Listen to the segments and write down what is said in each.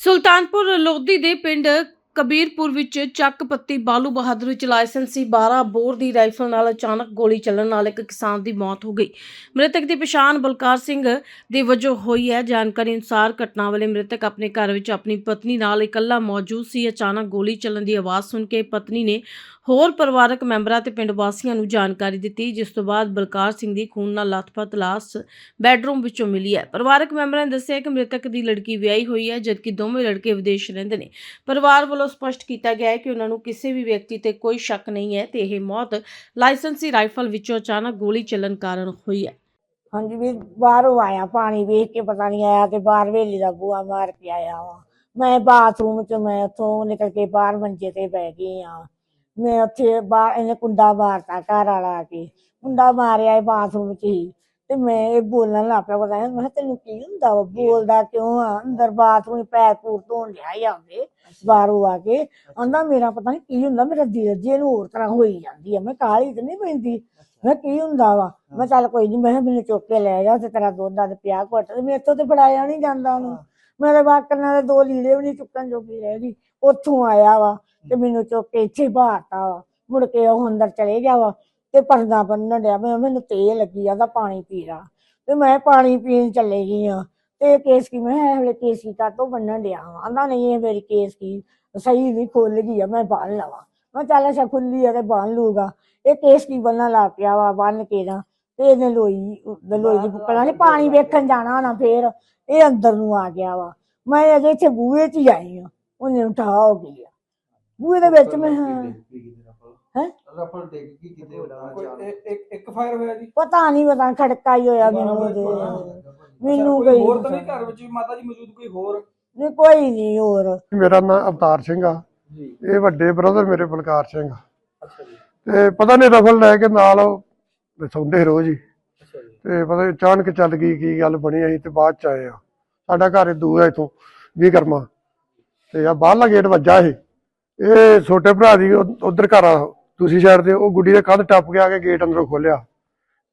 ਸੁਲਤਾਨਪੁਰ ਲੋਧੀ ਦੇ ਪਿੰਡ ਕਬੀਰਪੁਰ ਵਿੱਚ ਚੱਕ ਪੱਤੀ ਬਾਲੂ ਬਹਾਦਰ ਵਿੱਚ ਲਾਇਸੈਂਸੀ 12 ਬੋਰ ਦੀ ਰਾਈਫਲ ਨਾਲ ਅਚਾਨਕ ਗੋਲੀ ਚੱਲਣ ਨਾਲ ਇੱਕ ਕਿਸਾਨ ਦੀ ਮੌਤ ਹੋ ਗਈ। ਮ੍ਰਿਤਕ ਦੀ ਪਛਾਣ ਬਲਕਾਰ ਸਿੰਘ ਦੇ ਵਜੋਂ ਹੋਈ ਹੈ। ਜਾਣਕਾਰੀ ਅਨੁਸਾਰ ਘਟਨਾ ਵੇਲੇ ਮ੍ਰਿਤਕ ਆਪਣੇ ਘਰ ਵਿੱਚ ਆਪਣੀ ਪਤਨੀ ਨਾਲ ਇਕੱਲਾ ਮੌਜੂਦ ਸੀ। ਅਚਾਨਕ ਗੋਲੀ ਚੱਲਣ ਦੀ ਆਵਾਜ਼ ਸੁਣ ਕੇ ਪਤਨੀ ਨੇ ਹੋਰ ਪਰਿਵਾਰਕ ਮੈਂਬਰਾਂ ਤੇ ਪਿੰਡ ਵਾਸੀਆਂ ਨੂੰ ਜਾਣਕਾਰੀ ਦਿੱਤੀ, ਜਿਸ ਤੋਂ ਬਾਅਦ ਬਲਕਾਰ ਸਿੰਘ ਦੀ ਖੂਨ ਨਾਲ ਲੱਥਪੱਥ ਲਾਸ਼ ਬੈੱਡਰੂਮ ਵਿੱਚੋਂ ਮਿਲੀ ਹੈ। ਪਰਿਵਾਰਕ ਮੈਂਬਰਾਂ ਨੇ ਦੱਸਿਆ ਕਿ ਮ੍ਰਿਤਕ ਦੀ ਲੜਕੀ ਵਿਆਹੀ ਹੋਈ ਹੈ, ਜਦਕਿ ਦੋਵੇਂ ਲੜਕੇ ਵਿਦੇਸ਼ ਰਹਿੰਦੇ ਨੇ। ਪਰਿਵਾਰ ਵੱਲੋਂ ਸਪਸ਼ਟ ਕੀਤਾ ਗਿਆ ਹੈ ਕਿ ਉਹਨਾਂ ਨੂੰ ਕਿਸੇ ਵੀ ਵਿਅਕਤੀ ਤੇ ਕੋਈ ਸ਼ੱਕ ਨਹੀਂ ਹੈ ਤੇ ਇਹ ਮੌਤ ਲਾਇਸੈਂਸੀ ਰਾਈਫਲ ਵਿੱਚੋਂ ਅਚਾਨਕ ਗੋਲੀ ਚੱਲਣ ਕਾਰਨ ਹੋਈ ਹੈ। ਹਾਂਜੀ ਵੀ ਬਾਹਰੋਂ ਆਇਆ ਪਾਣੀ ਵੇਖ ਕੇ, ਪਤਾ ਨਹੀਂ ਆਇਆ ਤੇ ਬਾਹਰ ਵੇਲੀ ਦਾ ਬੂਆ ਮਾਰ ਕੇ ਆਇਆ ਵਾ। ਮੈਂ ਬਾਥਰੂਮ ਚ, ਮੈਂ ਉੱਥੋਂ ਨਿਕਲ ਕੇ ਬਾਹਰ ਮੰਜੇ ਤੇ ਬਹਿ ਗਈ ਆ। ਮੈਂ ਉੱਥੇ ਬਾਹਰ ਇਹਨੇ ਕੁੰਡਾ ਮਾਰਤਾ ਘਰ ਵਾਲਾ ਆ ਕੇ। ਕੁੰਡਾ ਮਾਰਿਆ ਇਹ ਬਾਥਰੂਮ ਚ ਹੀ। ਤੇ ਮੈਂ ਇਹ ਬੋਲਣ ਲੱਗ ਪਿਆ, ਪਤਾ ਨਹੀਂ ਮੈਂ ਕਿਹਾ ਤੈਨੂੰ ਕੀ ਹੁੰਦਾ ਵਾ? ਬੋਲਦਾ ਕਿਉਂ ਆ? ਅੰਦਰ ਬਾਥਰੂਮ ਪੈਰ ਪੂਰ ਧੋਣ ਲਿਆ ਹੀ ਬਾਹਰੋਂ ਆ ਕੇ। ਆਂਦਾ ਮੇਰਾ ਪਤਾ ਨਹੀਂ ਕੀ ਹੁੰਦਾ, ਮੇਰਾ ਦਿਲ ਜੇ ਨੂੰ ਹੋਰ ਤਰ੍ਹਾਂ ਹੋਈ ਜਾਂਦੀ ਆ, ਮੈਂ ਕਾਹਲੀ ਤੇ ਨਹੀਂ ਪੈਂਦੀ ਮੈਂ ਕਿਹਾ ਕੀ ਹੁੰਦਾ ਵਾ? ਮੈਂ ਕਿਹਾ ਚੱਲ ਕੋਈ ਨਹੀਂ ਮੈਂ ਕਿਹਾ ਮੈਨੂੰ ਚੁੱਕ ਕੇ ਲੈ ਜਾ ਤੇ ਤੇਰਾ ਦੁੱਧ ਦਾ ਤੇ ਪਿਆ ਘੁੱਟ। ਤੇ ਮੇਰੇ ਤੋਂ ਤੇ ਫੜਾਇਆ ਨਹੀਂ ਜਾਂਦਾ ਉਹਨੂੰ। ਮੇਰੇ ਵਾਕਰਨਾਂ ਦੇ ਦੋ ਲੀੜੇ ਵੀ ਨਹੀਂ ਚੁੱਕਣ ਜੋਗੀ ਰਹਿ ਗਈ। ਉੱਥੋਂ ਆਇਆ ਵਾ। ਤੇ ਮੈਨੂੰ ਚੁੱਕ ਕੇ ਇੱਥੇ ਬਾਹਰਤਾ ਵਾ। ਮੁੜ ਕੇ ਉਹ ਅੰਦਰ ਚਲੇ ਗਿਆ ਵਾ ਤੇ ਪਰਦਾ ਬੰਨਣ ਡਿਆ ਮੈਂ ਮੈਨੂੰ ਤੇ ਲੱਗੀ ਜਾਂਦਾ ਪਾਣੀ ਪੀ ਲਾ ਤੇ ਮੈਂ ਪਾਣੀ ਪੀਣ ਚਲੇ ਗਈ ਆ ਤੇ ਇਹ ਕੇਸ ਕੀ? ਮੈਂ ਕਿਹਾ ਇਹ ਵੇਲੇ ਕੇਸ ਕੀ ਕਾਤੋਂ ਬੰਨਣ ਡਿਆ ਵਾ? ਆਂਦਾ ਨਹੀਂ, ਇਹ ਮੇਰੀ ਕੇਸ ਕੀ? ਸਹੀ ਨਹੀਂ ਖੁੱਲ ਗਈ ਆ, ਮੈਂ ਬੰਨ ਲਵਾਂ। ਮੈਂ ਚੱਲ ਅੱਛਾ, ਖੁੱਲੀ ਆ ਤੇ ਬੰਨ ਲੂਗਾ ਇਹ ਕੇਸ ਕੀ ਬੰਨਣ ਲੱਗ ਪਿਆ ਵਾ, ਬੰਨ ਕੇ ਨਾ ਤੇ ਇਹਨੇ ਲੋਈ ਲੋਈ ਦੀ ਬੁੱਕਣਾ ਨੇ ਪਾਣੀ ਵੇਖਣ ਜਾਣਾ ਨਾ ਫੇਰ। ਇਹ ਅੰਦਰ ਨੂੰ ਆ ਗਿਆ ਵਾ। ਮੈਂ ਅਜੇ ਇੱਥੇ ਬੂਹੇ 'ਚ ਹੀ ਆਈ ਆ। ਉਹਨੇ ਉਠਾ ਹੋ ਗਈ ਆ। ਬੂਹੇ ਦੇ ਵਿੱਚ ਮੈਂ ਹਾਂ। ਹੈਂ? ਰਫਲ ਡਿੱਗ ਗਈ ਕਿਤੇ ਕੋਈ ਇੱਕ- ਇੱਕ ਇੱਕ ਫਾਇਰ ਹੋਇਆ ਜੀ। ਪਤਾ ਨਹੀਂ ਪਤਾ ਖੜਕਾ ਹੀ ਹੋਇਆ ਮੈਨੂੰ ਉਹਦੇ ਮੈਨੂੰ ਕੋਈ ਹੋਰ ਤਾਂ ਨਹੀਂ ਘਰ ਵਿੱਚ? ਵੀ ਮਾਤਾ ਜੀ ਮੌਜੂਦ ਕੋਈ ਹੋਰ? ਨਹੀਂ ਕੋਈ ਨਹੀਂ ਹੋਰ। ਮੇਰਾ ਨਾਮ ਅਵਤਾਰ ਸਿੰਘ ਆ। ਜੀ। ਇਹ ਵੱਡੇ ਬ੍ਰਦਰ ਮੇਰੇ ਬਲਕਾਰ ਸਿੰਘ ਆ। ਅੱਛਾ ਜੀ। ਤੇ ਪਤਾ ਨਹੀਂ ਰਫਲ ਲੈ ਕੇ ਨਾਲ ਸੌਂਦੇ ਰੋਜ਼ ਹੀ ਅੱਛਾ ਜੀ। ਤੇ ਪਤਾ ਨੀ ਅਚਾਨਕ ਚੱਲ ਗਈ ਕੀ ਗੱਲ ਬਣੀ ਅਸੀਂ ਤੇ ਬਾਅਦ ਚ ਆਏ ਆ। ਸਾਡਾ ਘਰ ਦੂਰ ਹੈ ਇਥੋਂ ਵੀ ਕਰਮਾ ਤੇ ਆ ਬਾਹਰਲਾ ਗੇਟ ਵੱਜਾ ਇਹ। ਇਹ ਛੋਟੇ ਭਰਾ ਦੀ ਉਧਰ ਘਰ ਆ ਤੁਸੀਂ ਸਾਈਡ ਤੇ ਉਹ ਗੁੱਡੀ ਦੇ ਕੰਧ ਟੱਪ ਕੇ ਆ ਕੇ ਗੇਟ ਅੰਦਰੋਂ ਖੋਲਿਆ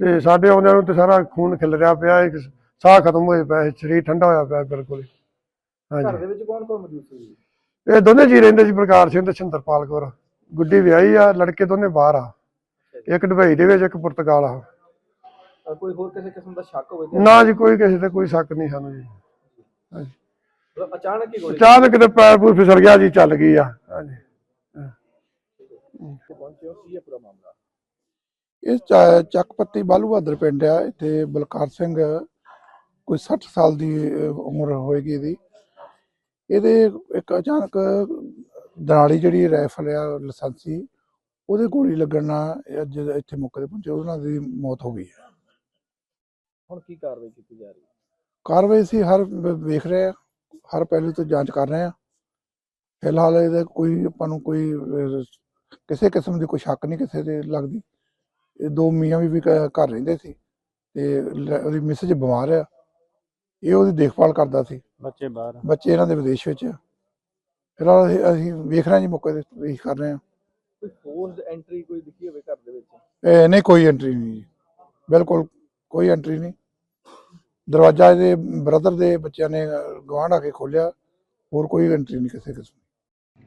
ਤੇ ਸਾਡੇ ਆਉਂਦਿਆਂ ਨੂੰ ਤੇ ਸਾਰਾ ਖੂਨ ਖਿਲ ਰਿਹਾ ਪਿਆ ਇੱਕ ਸਾਹ ਖਤਮ ਹੋਏ ਪਿਆ ਸਰੀਰ ਠੰਡਾ ਹੋਇਆ ਪਿਆ ਬਿਲਕੁਲ ਘਰ ਹਾਂਜੀ। ਦੇ ਵਿੱਚ ਕੌਣ ਕੌਣ ਮੌਜੂਦ ਸੀ? ਇਹ ਦੋਨੇ ਜੀ ਰਹਿੰਦੇ ਸੀ ਪ੍ਰਕਾਰ ਸਿੰਘ ਤੇ ਛਿੰਦਰਪਾਲ ਕੌਰ। ਗੁੱਡੀ ਵਿਆਹੀ ਆ ਲੜਕੇ ਦੋਨੇ ਬਾਹਰ ਆ। ਇੱਕ ਦੁਬਈ ਦੇ ਵਿੱਚ ਇੱਕ ਪੁਰਤਗਾਲ ਆ। ਅ, ਕੋਈ ਹੋਰ ਕਿਸੇ ਕਿਸਮ ਦਾ ਸ਼ੱਕ ਹੋਵੇ? ਤਾਂ ਨਾ ਜੀ ਕੋਈ ਕਿਸੇ ਤੇ ਕੋਈ ਸ਼ੱਕ ਨਹੀਂ ਸਾਨੂੰ ਜੀ। ਮਤਲਬ ਅਚਾਨਕ ਹੀ ਗੋਲੀ ਅਚਾਨਕ ਕਿਤੇ ਪੈਰ ਪੂਰ ਫਿਸਲ ਗਿਆ ਜੀ ਚੱਲ ਗਈ ਆ। ਹਾਂਜੀ ਤੇ ਪਹੁੰਚੇ ਹੋ ਕੀ ਹੈ ਪੂਰਾ ਮਾਮਲਾ ਇਹ ਚ- ਚੱਕਪੱਤੀ ਬਾਲੂ ਬਹਾਦਰ ਪਿੰਡ ਆ ਇੱਥੇ ਬਲਕਾਰ ਸਿੰਘ ਕੋਈ 60 ਸਾਲ ਦੀ ਅਹ, ਉਮਰ ਹੋਏਗੀ ਇਹਦੀ। ਇਹਦੇ ਇੱਕ ਅਚਾਨਕ ਦਰਾਲੀ ਜਿਹੜੀ ਰਾਈਫਲ ਆ ਲਾਇਸੈਂਸੀ ਉਹਦੇ ਗੋਲੀ ਲੱਗਣ ਨਾਲ ਇਹ ਅੱਜ ਇੱਥੇ ਮੌਕੇ ਤੇ ਪਹੁੰਚੇ ਉਹਨਾਂ ਦੀ ਮੌਤ ਹੋ ਗਈ ਹੈ। ਹੁਣ ਕੀ ਕਾਰਵਾਈ ਕੀਤੀ ਜਾ ਰਹੀ ਹੈ? ਕਾਰਵਾਈ ਸੀ ਹਰ ਵ- ਵੇਖ ਰਹੇ ਆ ਹਰ ਪਹਿਲੂ ਤੋਂ ਜਾਂਚ ਕਰ ਰਹੇ ਆ ਫਿਲਹਾਲ ਇਹਦਾ ਕੋਈ ਆਪਾਂ ਨੂੰ ਕੋਈ ਅਹ, ਕਿਸੇ ਕਿਸਮ ਦੀ ਕੋਈ ਸ਼ੱਕ ਨਹੀਂ ਕਿਸੇ ਤੇ ਲੱਗਦੀ। ਇਹ ਦੋ ਮੀਆਂ ਵੀ ਘਰ ਰਹਿੰਦੇ ਸੀ ਤੇ ਲ- ਉਹਦੀ ਮਿਸਜ ਬਿਮਾਰ ਆ। ਇਹ ਉਹਦੀ ਦੇਖਭਾਲ ਕਰਦਾ ਸੀ। ਬੱਚੇ ਬਾਹਰ ਬੱਚੇ ਇਹਨਾਂ ਦੇ ਵਿਦੇਸ਼ ਵਿੱਚ ਆ। ਫਿਲਹਾਲ ਅਸੀਂ- ਅਸੀਂ ਵੇਖ ਰਹੇ ਹਾਂ ਜੀ ਮੌਕੇ ਤੇ ਵੇਖ ਕਰ ਰਹੇ ਹਾਂ। ਕੋਈ ਫੋਰਸਡ ਐਂਟਰੀ ਕੋਈ ਦਿਖੀ ਹੋਵੇ ਘਰ ਦੇ ਵਿੱਚ? ਇਹ ਨਹੀਂ ਕੋਈ ਐਂਟਰੀ ਨਹੀਂ ਜੀ। ਬਿਲਕੁਲ ਕੋਈ ਐਂਟਰੀ ਨਹੀਂ। ਦਰਵਾਜ਼ਾ ਇਹਦੇ ਬ੍ਰਦਰ ਦੇ ਬੱਚਿਆਂ ਨੇ ਗਵਾਂਢ ਆ ਕੇ ਖੋਲਿਆ ਹੋਰ ਕੋਈ ਐਂਟਰੀ ਨਹੀਂ ਕਿਸੇ ਕਿਸਮ ਦੀ।